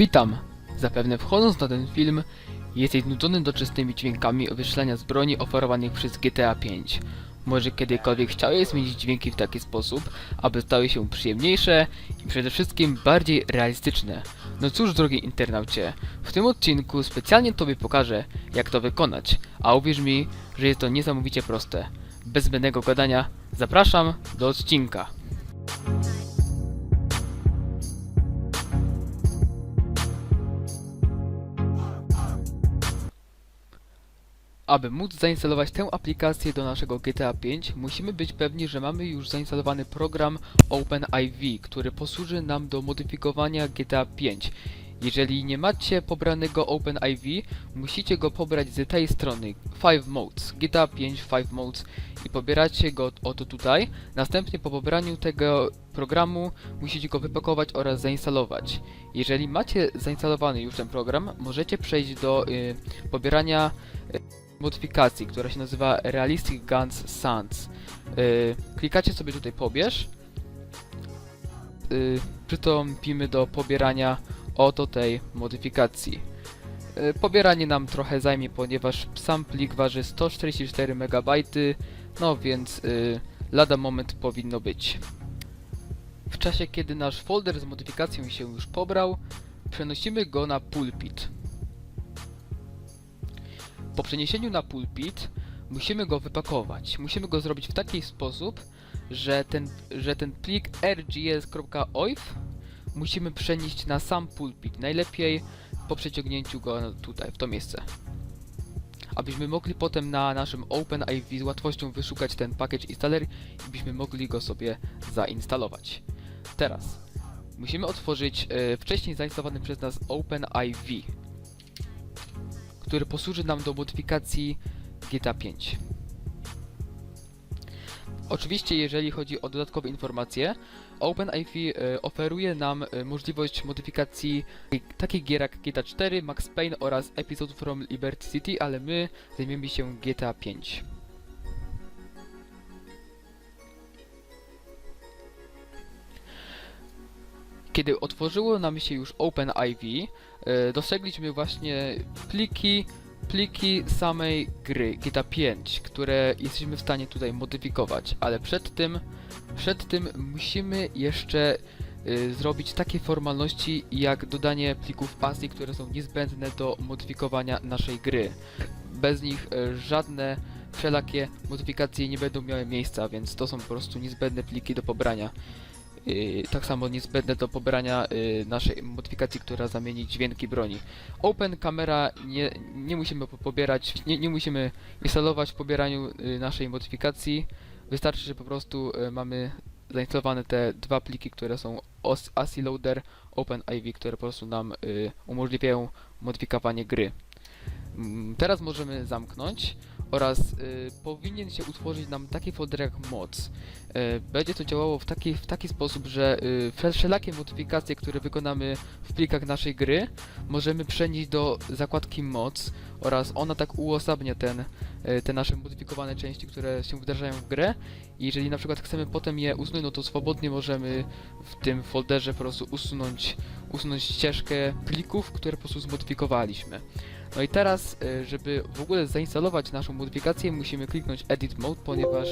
Witam! Zapewne wchodząc na ten film, jesteś znudzony doczesnymi dźwiękami wyślenia z broni oferowanych przez GTA V. Może kiedykolwiek chciałeś zmienić dźwięki w taki sposób, aby stały się przyjemniejsze i przede wszystkim bardziej realistyczne. No cóż, drogi internaucie, w tym odcinku specjalnie Tobie pokażę, jak to wykonać, a uwierz mi, że jest to niesamowicie proste. Bez zbędnego gadania, zapraszam do odcinka. Aby móc zainstalować tę aplikację do naszego GTA 5, musimy być pewni, że mamy już zainstalowany program OpenIV, który posłuży nam do modyfikowania GTA 5. Jeżeli nie macie pobranego OpenIV, musicie go pobrać z tej strony 5 Modes, GTA 5 5 Modes i pobieracie go oto tutaj. Następnie po pobraniu tego programu musicie go wypakować oraz zainstalować. Jeżeli macie zainstalowany już ten program, możecie przejść do y, pobierania modyfikacji, która się nazywa Realistic Guns Sans. Yy, klikacie sobie tutaj pobierz. Yy, przystąpimy do pobierania oto tej modyfikacji. Yy, pobieranie nam trochę zajmie, ponieważ sam plik waży 144 MB, no więc yy, lada moment powinno być. W czasie kiedy nasz folder z modyfikacją się już pobrał, przenosimy go na pulpit. Po przeniesieniu na pulpit musimy go wypakować. Musimy go zrobić w taki sposób, że ten, że ten plik rgs.oif musimy przenieść na sam pulpit. Najlepiej po przeciągnięciu go tutaj, w to miejsce. Abyśmy mogli potem na naszym OpenIV z łatwością wyszukać ten package installer i byśmy mogli go sobie zainstalować. Teraz musimy otworzyć e, wcześniej zainstalowany przez nas OpenIV który posłuży nam do modyfikacji GTA 5. Oczywiście, jeżeli chodzi o dodatkowe informacje, OpenIV e, oferuje nam e, możliwość modyfikacji takich gier jak GTA 4, Max Payne oraz Episode from Liberty City, ale my zajmiemy się GTA 5. Kiedy otworzyło nam się już OpenIV, e, dostrzegliśmy właśnie pliki, pliki samej gry GTA 5, które jesteśmy w stanie tutaj modyfikować, ale przed tym, przed tym musimy jeszcze e, zrobić takie formalności jak dodanie plików ASCII, które są niezbędne do modyfikowania naszej gry. Bez nich e, żadne wszelakie modyfikacje nie będą miały miejsca, więc to są po prostu niezbędne pliki do pobrania. Yy, tak samo niezbędne do pobrania yy, naszej modyfikacji, która zamieni dźwięki broni. Open kamera nie, nie musimy po- pobierać, nie, nie musimy instalować w pobieraniu yy, naszej modyfikacji. Wystarczy, że po prostu mamy zainstalowane te dwa pliki, które są OS ASCII Loader, OpenIV, które po prostu nam umożliwiają modyfikowanie gry. Mm, Teraz możemy zamknąć oraz y, powinien się utworzyć nam taki folder jak moc. Y, będzie to działało w taki, w taki sposób, że y, wszel- wszelakie modyfikacje, które wykonamy w plikach naszej gry, możemy przenieść do zakładki moc oraz ona tak uosabnia ten, y, te nasze modyfikowane części, które się wdrażają w grę. I jeżeli na przykład chcemy potem je usunąć, no to swobodnie możemy w tym folderze po prostu usunąć, usunąć ścieżkę plików, które po prostu zmodyfikowaliśmy. No i teraz, y, żeby w ogóle zainstalować naszą modyfikację, musimy kliknąć Edit Mode, ponieważ,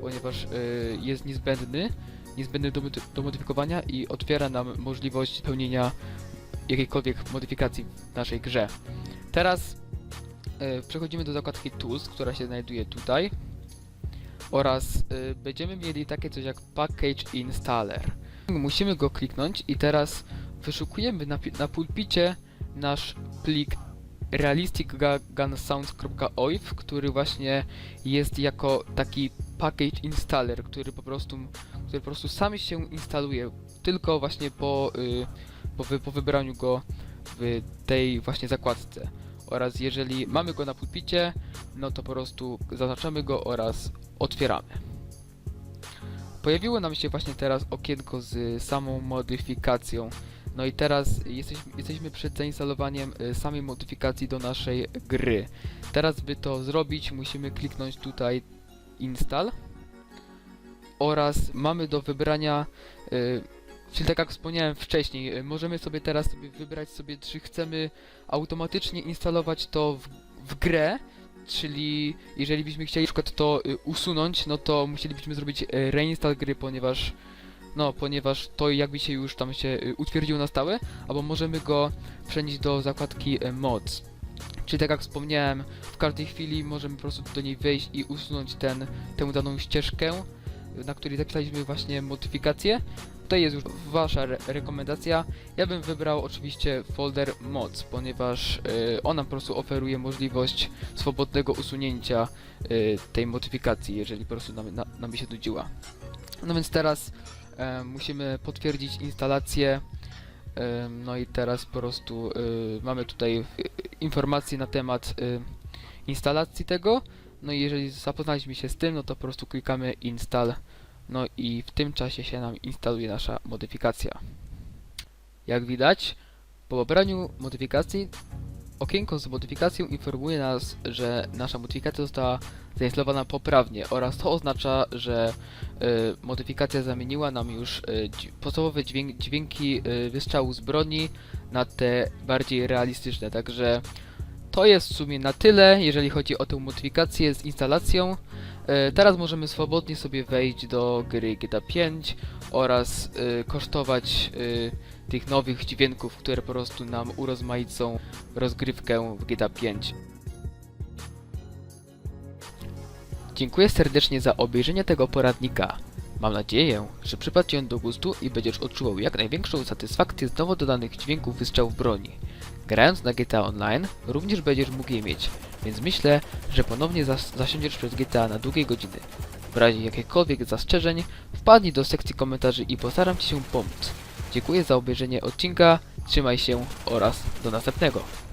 ponieważ y, jest niezbędny, niezbędny do, do modyfikowania i otwiera nam możliwość pełnienia jakiejkolwiek modyfikacji w naszej grze. Teraz y, przechodzimy do zakładki Tools, która się znajduje tutaj oraz będziemy mieli takie coś jak Package Installer. Musimy go kliknąć i teraz wyszukujemy na, na pulpicie nasz plik realisticgunsounds.oif, który właśnie jest jako taki package installer, który po prostu, który po prostu sam się instaluje tylko właśnie po, y, po, wy, po wybraniu go w tej właśnie zakładce. Oraz jeżeli mamy go na pulpicie, no to po prostu zaznaczamy go oraz otwieramy. Pojawiło nam się właśnie teraz okienko z samą modyfikacją no i teraz jesteśmy, przed zainstalowaniem y, samej modyfikacji do naszej gry. Teraz by to zrobić musimy kliknąć tutaj install oraz mamy do wybrania y, Czyli tak jak wspomniałem wcześniej, y, możemy sobie teraz sobie wybrać sobie, czy chcemy automatycznie instalować to w, w grę, czyli jeżeli byśmy chcieli na przykład to y, usunąć, no to musielibyśmy zrobić y, reinstall gry, ponieważ no, ponieważ to jakby się już tam się y, na stałe, albo możemy go przenieść do zakładki y, mods. Czyli tak jak wspomniałem, w każdej chwili możemy po prostu do niej wejść i usunąć ten, tę daną ścieżkę, na której zapisaliśmy właśnie modyfikacje. Tutaj jest już wasza re rekomendacja. Ja bym wybrał oczywiście folder mods, ponieważ y, ona po prostu oferuje możliwość swobodnego usunięcia y, tej modyfikacji, jeżeli po prostu nam, na, nam się nudziła. No więc teraz e, musimy potwierdzić instalację. E, no i teraz po prostu e, mamy tutaj e, informacje na temat e, instalacji tego. No i jeżeli zapoznaliśmy się z tym, no to po prostu klikamy install. No i w tym czasie się nam instaluje nasza modyfikacja. Jak widać, po pobraniu modyfikacji okienko z modyfikacją informuje nas, że nasza modyfikacja została zainstalowana poprawnie oraz to oznacza, że y, modyfikacja zamieniła nam już y, podstawowe dźwięk, dźwięki y, wystrzału z broni na te bardziej realistyczne, także to jest w sumie na tyle, jeżeli chodzi o tę modyfikację z instalacją. Y, teraz możemy swobodnie sobie wejść do gry GTA 5 oraz y, kosztować y, tych nowych dźwięków, które po prostu nam urozmaicą rozgrywkę w GTA 5. Dziękuję serdecznie za obejrzenie tego poradnika. Mam nadzieję, że przypadł Ci on do gustu i będziesz odczuwał jak największą satysfakcję z nowo dodanych dźwięków wystrzałów broni. Grając na GTA Online również będziesz mógł je mieć, więc myślę, że ponownie zas zasiądziesz przez GTA na długie godziny. W razie jakichkolwiek zastrzeżeń, wpadnij do sekcji komentarzy i postaram Ci się pomóc. Dziękuję za obejrzenie odcinka, trzymaj się oraz do następnego.